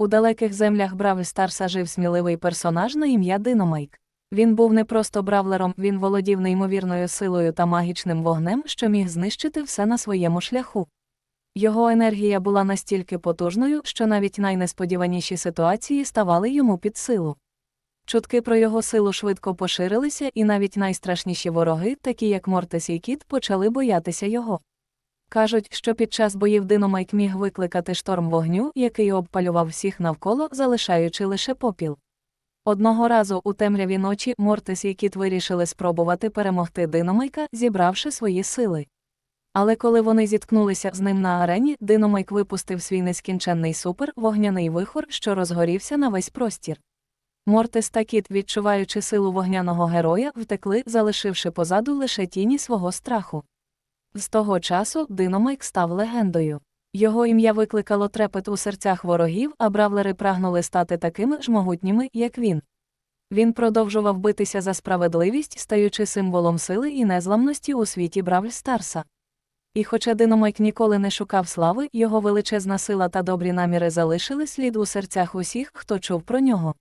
У далеких землях Бравл Старса жив сміливий персонаж на ім'я Диномайк. Він був не просто бравлером, він володів неймовірною силою та магічним вогнем, що міг знищити все на своєму шляху. Його енергія була настільки потужною, що навіть найнесподіваніші ситуації ставали йому під силу. Чутки про його силу швидко поширилися, і навіть найстрашніші вороги, такі як Мортес і Кіт, почали боятися його. Кажуть, що під час боїв Диномайк міг викликати шторм вогню, який обпалював всіх навколо, залишаючи лише попіл. Одного разу у темряві ночі Мортес і Кіт вирішили спробувати перемогти Диномайка, зібравши свої сили. Але коли вони зіткнулися з ним на арені, Диномайк випустив свій нескінченний супер вогняний вихор, що розгорівся на весь простір. Мортес та Кіт, відчуваючи силу вогняного героя, втекли, залишивши позаду лише тіні свого страху. З того часу Диномайк став легендою. Його ім'я викликало трепет у серцях ворогів, а бравлери прагнули стати такими ж могутніми, як він. Він продовжував битися за справедливість, стаючи символом сили і незламності у світі Бравл Старса. І хоча Диномайк ніколи не шукав слави, його величезна сила та добрі наміри залишили слід у серцях усіх, хто чув про нього.